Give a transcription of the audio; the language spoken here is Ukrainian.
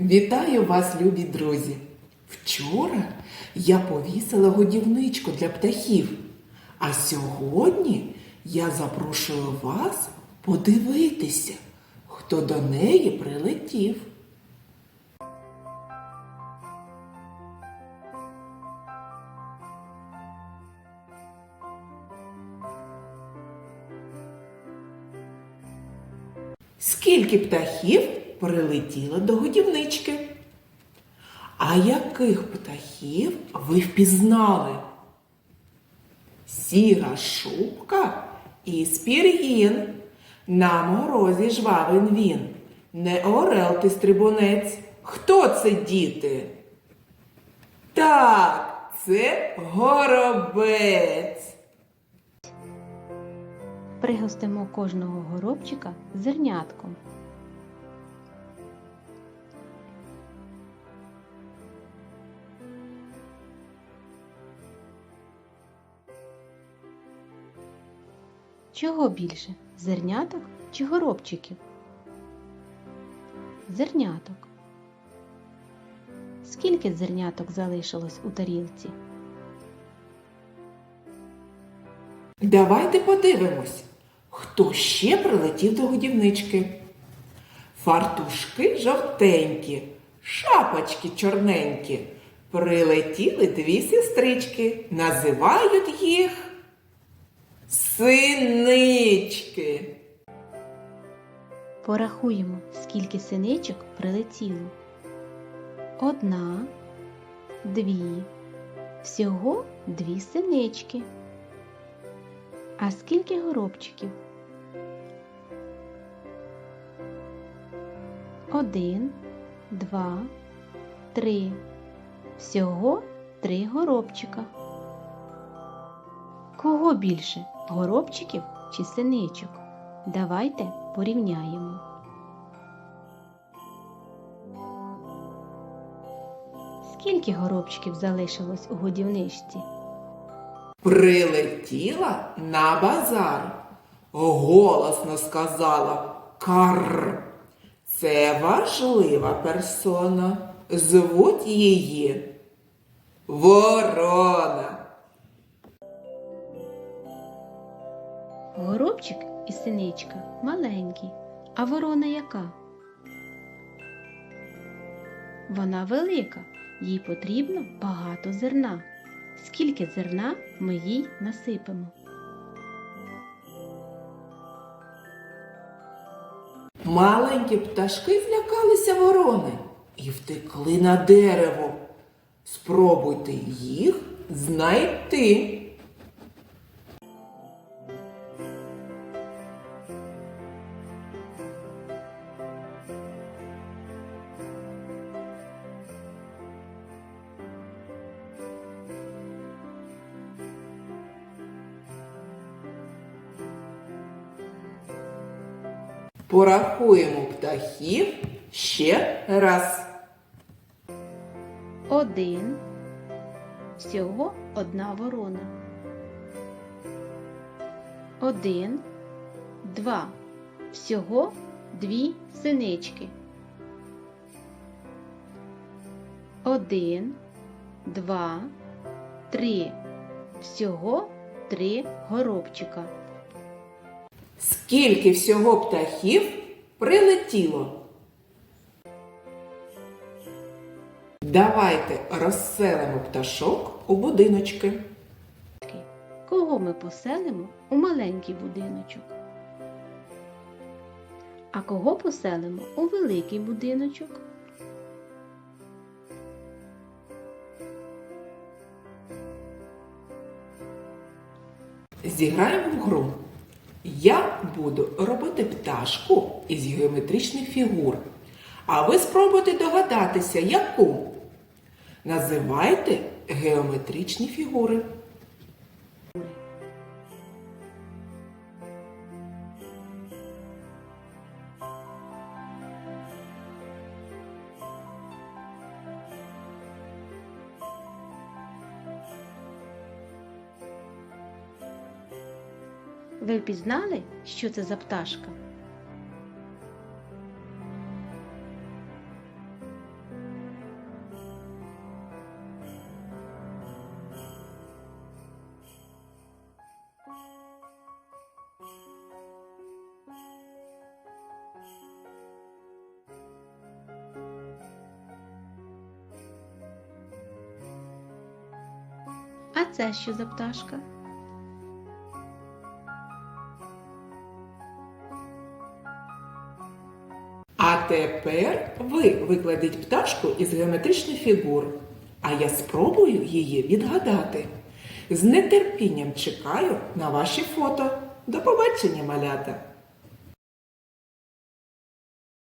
Вітаю вас, любі друзі! Вчора я повісила годівничку для птахів, а сьогодні я запрошую вас подивитися, хто до неї прилетів. Скільки птахів прилетіло до годівнички? А яких птахів ви впізнали? Сіра шубка і спір'їн. На морозі жвавин він. Не орел ти стрибунець. Хто це діти? Так, це горобець. Пригостимо кожного горобчика зернятком. Чого більше? Зерняток чи горобчиків? Зерняток. Скільки зерняток залишилось у тарілці? Давайте подивимось, хто ще прилетів до годівнички. Фартушки жовтенькі, шапочки чорненькі. Прилетіли дві сестрички, називають їх синички. Порахуємо, скільки синичок прилетіло. Одна, дві. Всього дві синички. А скільки горобчиків? Один, два, три. Всього три горобчика. Кого більше? Горобчиків чи синичок? Давайте порівняємо. Скільки горобчиків залишилось у годівничці? Прилетіла на базар. Голосно сказала Карр. Це важлива персона. Звуть її Ворона. Горобчик і синичка маленькі, а ворона яка? Вона велика, їй потрібно багато зерна. Скільки зерна ми їй насипемо? Маленькі пташки злякалися ворони і втекли на дерево. Спробуйте їх знайти. Порахуємо птахів ще раз. Один. Всього одна ворона. Один. Два. Всього дві синички. Один. Два. Три. Всього три горобчика. Скільки всього птахів прилетіло? Давайте розселимо пташок у будиночки. Кого ми поселимо у маленький будиночок? А кого поселимо у великий будиночок? Зіграємо в гру. Я буду робити пташку із геометричних фігур. А ви спробуйте догадатися, яку. Називайте геометричні фігури. Ви впізнали, що це за пташка? А це що за пташка? Тепер ви викладіть пташку із геометричних фігур, а я спробую її відгадати. З нетерпінням чекаю на ваші фото. До побачення, малята!